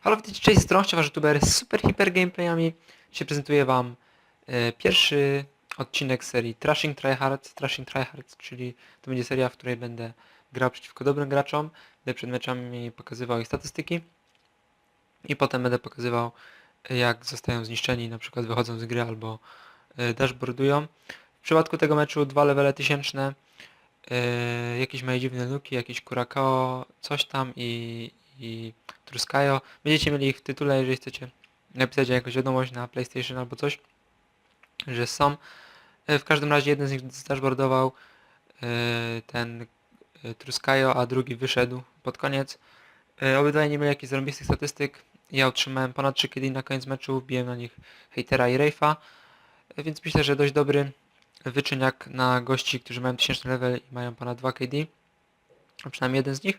Halo, witajcie, cześć, z wasz youtuber z super hiper gameplayami. Dzisiaj prezentuję wam e, pierwszy odcinek serii Trashing Tryhard, Trashing Tryhard, czyli to będzie seria, w której będę grał przeciwko dobrym graczom, będę przed meczami pokazywał ich statystyki i potem będę pokazywał jak zostają zniszczeni, na przykład wychodzą z gry albo e, dashboardują. W przypadku tego meczu dwa levele tysięczne, e, jakieś moje dziwne nuki, jakiś Kurakao, coś tam i, i Truskajo. Będziecie mieli ich w tytule, jeżeli chcecie napisać jakąś wiadomość na PlayStation albo coś, że są. E, W każdym razie jeden z nich zdashboardował e, ten Truskajo, a drugi wyszedł pod koniec. Obydwaj nie mieli jakichś zarąbistych statystyk. Ja utrzymałem ponad 3 KD na koniec meczu, wbiłem na nich hejtera i E, więc myślę, że dość dobry wyczyniak na gości, którzy mają 1000 level i mają ponad 2 KD. A przynajmniej jeden z nich.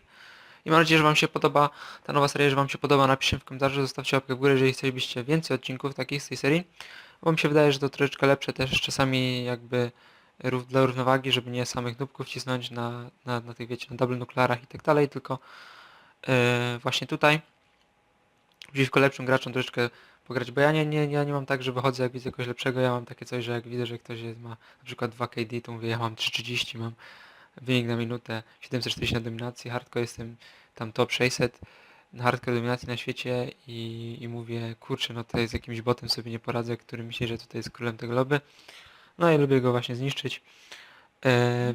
I mam nadzieję, że Wam się podoba ta nowa seria, że Wam się podoba. Napiszcie w komentarzu, zostawcie łapkę w górę, jeżeli chcielibyście więcej odcinków takich z tej serii. Bo mi się wydaje, że to troszeczkę lepsze też czasami jakby dla równowagi, żeby nie samych nubków cisnąć na, na, na tych, wiecie, na double nuklearach i tak dalej, tylko yy, właśnie tutaj przeciwko lepszym graczom troszeczkę pograć, bo ja nie, nie, ja nie mam tak, że wychodzę jak widzę kogoś lepszego, ja mam takie coś, że jak widzę, że ktoś jest, ma na przykład 2 KD, to mówię, ja mam 330, mam wynik na minutę, 740 na dominacji, hardcore jestem tam top 600 na hardcore dominacji na świecie i, i mówię, kurczę, no tutaj z jakimś botem sobie nie poradzę, który myśli, że tutaj jest królem tego lobby. No i lubię go właśnie zniszczyć. E,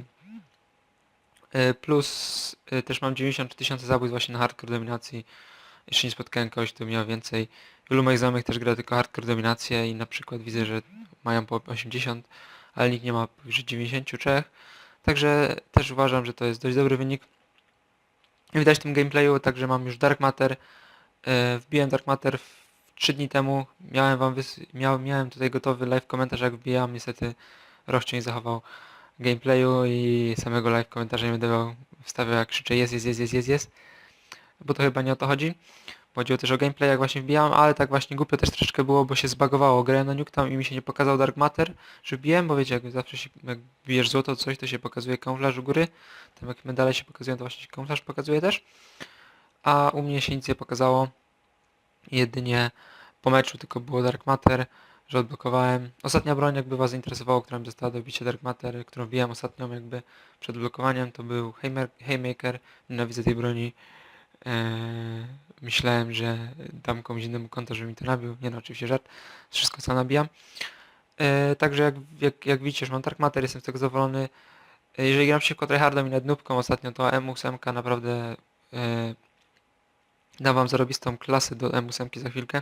e, plus e, też mam 93 tysiące zabójstw właśnie na hardcore dominacji. Jeszcze nie spotkałem kogoś, kto miał więcej. Wielu moich znajomych też gra tylko hardcore dominację i na przykład widzę, że mają po 80, ale nikt nie ma powyżej 93. Także też uważam, że to jest dość dobry wynik. Widać w tym gameplayu, także mam już Dark Matter. E, Wbiłem Dark Matter w 3 dni temu. Miałem wam miał, miałem tutaj gotowy live komentarz jak wbijam. Niestety Roszczeń zachował gameplayu i samego live komentarza nie będę wstawiał jak krzyczę jest, jest, jest, jest, jest, jest. Bo to chyba nie o to chodzi. Chodziło też o gameplay jak właśnie wbijałem, ale tak właśnie głupio też troszeczkę było, bo się zbagowało. Grałem na Nuketown i mi się nie pokazał Dark Matter, że wbiłem, bo wiecie, jak zawsze się, jak bijesz złoto coś, to się pokazuje kamuflaż u góry. Tam jak medale się pokazują, to właśnie się kamuflaż pokazuje też. A u mnie się nic nie pokazało. Jedynie po meczu tylko było Dark Matter, że odblokowałem. Ostatnia broń jakby was zainteresowało, która mi została do bicia Dark Matter, którą wbijałem ostatnią jakby przed blokowaniem, to był Haymaker. Nienawidzę tej broni. Eee, myślałem, że dam komuś innemu konto, żeby mi to nabił. Nie no, oczywiście żart. Wszystko co nabijam. Eee, także jak, jak, jak widzicie, już mam Dark Matter, jestem z tego zadowolony. Eee, Jeżeli gram przeciwko tryhardom i nad nubką ostatnio, to M8 naprawdę e, da wam zarobistą klasę do M8 za chwilkę.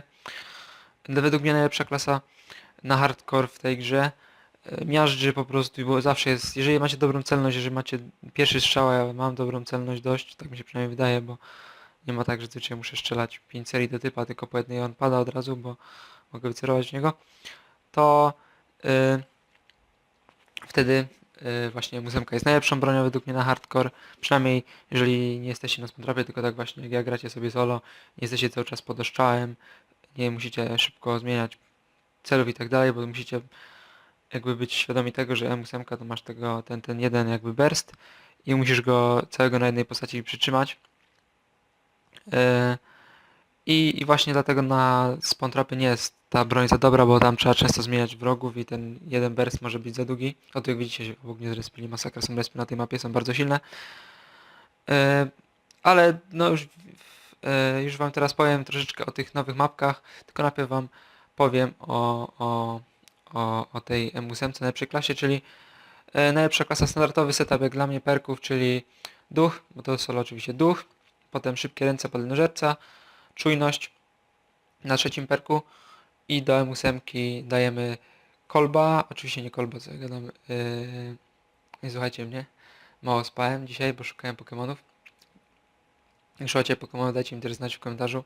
Według mnie najlepsza klasa na hardcore w tej grze. E, Miażdży po prostu, bo zawsze jest, jeżeli macie dobrą celność, jeżeli macie pierwszy strzał, ja mam dobrą celność dość, tak mi się przynajmniej wydaje, bo nie ma tak, że zazwyczaj muszę strzelać 5 serii do typa, tylko po jednej on pada od razu, bo mogę wycelować w niego, to y, wtedy y, właśnie musemka jest najlepszą bronią według mnie na hardcore, przynajmniej jeżeli nie jesteście na spontrapie, tylko tak właśnie jak ja gracie sobie solo, nie jesteście cały czas pod oszczałem, nie musicie szybko zmieniać celów i tak dalej, bo musicie jakby być świadomi tego, że M8 to masz tego, ten, ten jeden jakby burst i musisz go całego na jednej postaci przytrzymać. Yy, I, I właśnie dlatego na spontrapy nie jest ta broń za dobra, bo tam trzeba często zmieniać wrogów i ten jeden burst może być za długi. Oto jak widzicie, obok nie zrespili masakra, są respy na tej mapie, są bardzo silne. Yy, ale no już, yy, już wam teraz powiem troszeczkę o tych nowych mapkach, tylko najpierw wam powiem o, o, o, o tej M8 najlepszej klasie, czyli e, najlepsza klasa standardowy setup jak dla mnie perków, czyli duch, bo to solo oczywiście duch, potem szybkie ręce podlenożerca, czujność na trzecim perku i do M8 dajemy kolba, oczywiście nie kolba, co gadam, yy, nie słuchajcie mnie, mało spałem dzisiaj, bo szukałem Pokemonów. Jak szukacie Pokemonów, dajcie mi też znać w komentarzu.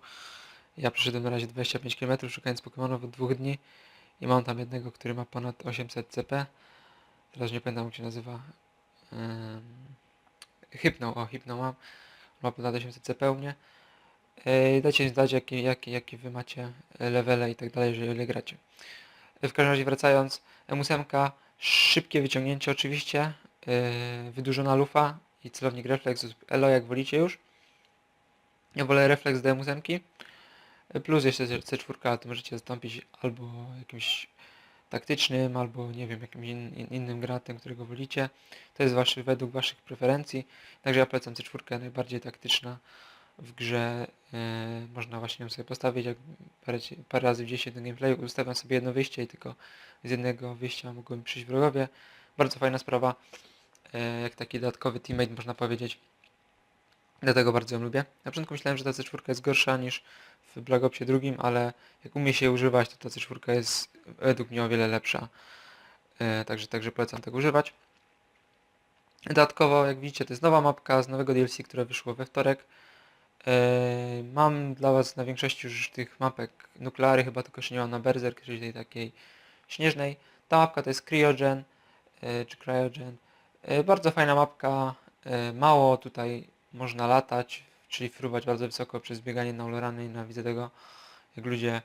Ja przeszedłem na razie 25 km szukając Pokemonów od dwóch dni i mam tam jednego, który ma ponad 800 CP. Teraz nie pamiętam jak się nazywa. Um, o Hypno mam. Ma ponad 800 CP u mnie. Yy, dajcie znać, jakie, jakie, jakie wy macie levele i tak dalej, jeżeli gracie. W każdym razie wracając, M8, szybkie wyciągnięcie oczywiście, yy, wydłużona lufa i celownik refleks lub elo jak wolicie już. Ja wolę refleks do M8, plus jeszcze C4, ale to możecie zastąpić albo jakimś taktycznym, albo nie wiem, jakimś in, in, innym gratem, którego wolicie. To jest waszy, według waszych preferencji. Także ja polecam C4, najbardziej taktyczna w grze. E, można właśnie ją sobie postawić, jak parę, parę razy gdzieś jeden gameplay ustawiam sobie jedno wyjście i tylko z jednego wyjścia mogą mi przyjść wrogowie. Bardzo fajna sprawa, e, jak taki dodatkowy teammate można powiedzieć. Dlatego bardzo ją lubię. Na początku myślałem, że ta C4 jest gorsza niż w Black drugim, ale jak umie się używać, to ta C4 jest według mnie o wiele lepsza. E, także, także polecam tego używać. Dodatkowo, jak widzicie, to jest nowa mapka z nowego DLC, które wyszło we wtorek. E, mam dla Was na większości już tych mapek nukleary, chyba tylko jeszcze nie mam na Berserk, czyli tej takiej śnieżnej. Ta mapka to jest Cryogen, e, czy Cryogen. Bardzo fajna mapka, mało tutaj można latać, czyli fruwać bardzo wysoko przez bieganie na Olorany i widzę tego, jak ludzie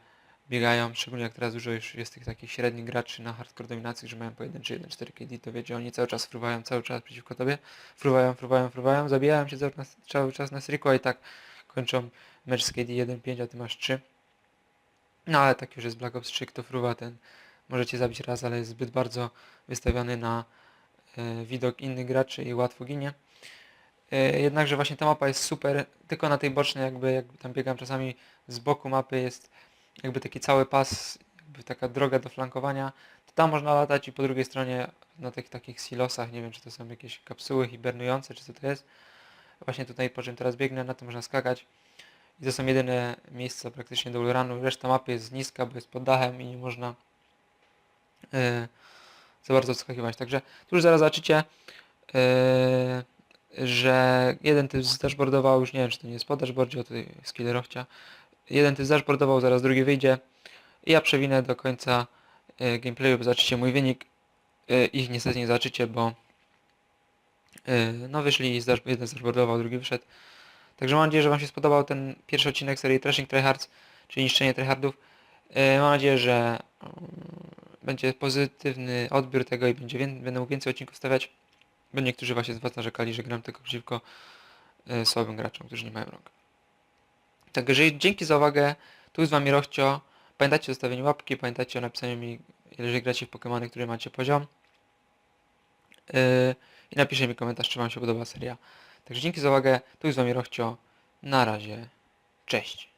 biegają, szczególnie jak teraz dużo już jest tych takich średnich graczy na hardcore dominacji, że mają po 1 czy 1, 4 KD, to wiecie, oni cały czas fruwają, cały czas przeciwko tobie, fruwają, fruwają, fruwają, zabijają się cały, czas- cały czas na streaku, a i tak kończą mecz z KD 1-5, a ty masz 3. No ale tak już jest Black Ops 3, kto fruwa ten możecie zabić raz, ale jest zbyt bardzo wystawiony na e, widok innych graczy i łatwo ginie. E, Jednakże właśnie ta mapa jest super, tylko na tej bocznej jakby, jakby tam biegam czasami z boku mapy jest jakby taki cały pas, jakby taka droga do flankowania, to tam można latać i po drugiej stronie na tych takich silosach, nie wiem czy to są jakieś kapsuły hibernujące, czy co to jest. Właśnie tutaj po czym teraz biegnę, na to można skakać. I to są jedyne miejsca praktycznie do runu. Reszta mapy jest niska, bo jest pod dachem i nie można e, za bardzo skakiwać. Także tu już zaraz zobaczycie, e, że jeden typ zdashboardował, już nie wiem czy to nie jest po dashboardzie, o tutaj skillerowcia. Jeden typ zdashboardował, zaraz drugi wyjdzie. I ja przewinę do końca e, gameplayu, bo zobaczycie mój wynik. E, ich niestety nie zobaczycie, bo e, no wyszli, zdash- jeden zdashboardował, drugi wyszedł. Także mam nadzieję, że Wam się spodobał ten pierwszy odcinek serii Trashing Tryhards, czyli niszczenie tryhardów. Mam nadzieję, że mm, będzie pozytywny odbiór tego i będzie będę mógł więcej odcinków stawiać, bo niektórzy właśnie z Was narzekali, że gram tylko przeciwko e, słabym graczom, którzy nie mają rąk. Także dzięki za uwagę. Tu z Wami Rochcio. Pamiętajcie o zostawieniu łapki, pamiętajcie o napisaniu mi, jeżeli gracie w Pokémony, które macie poziom. Yy, I napiszcie mi komentarz, czy Wam się podoba seria. Także dzięki za uwagę. Tu z Wami Rochcio. Na razie. Cześć.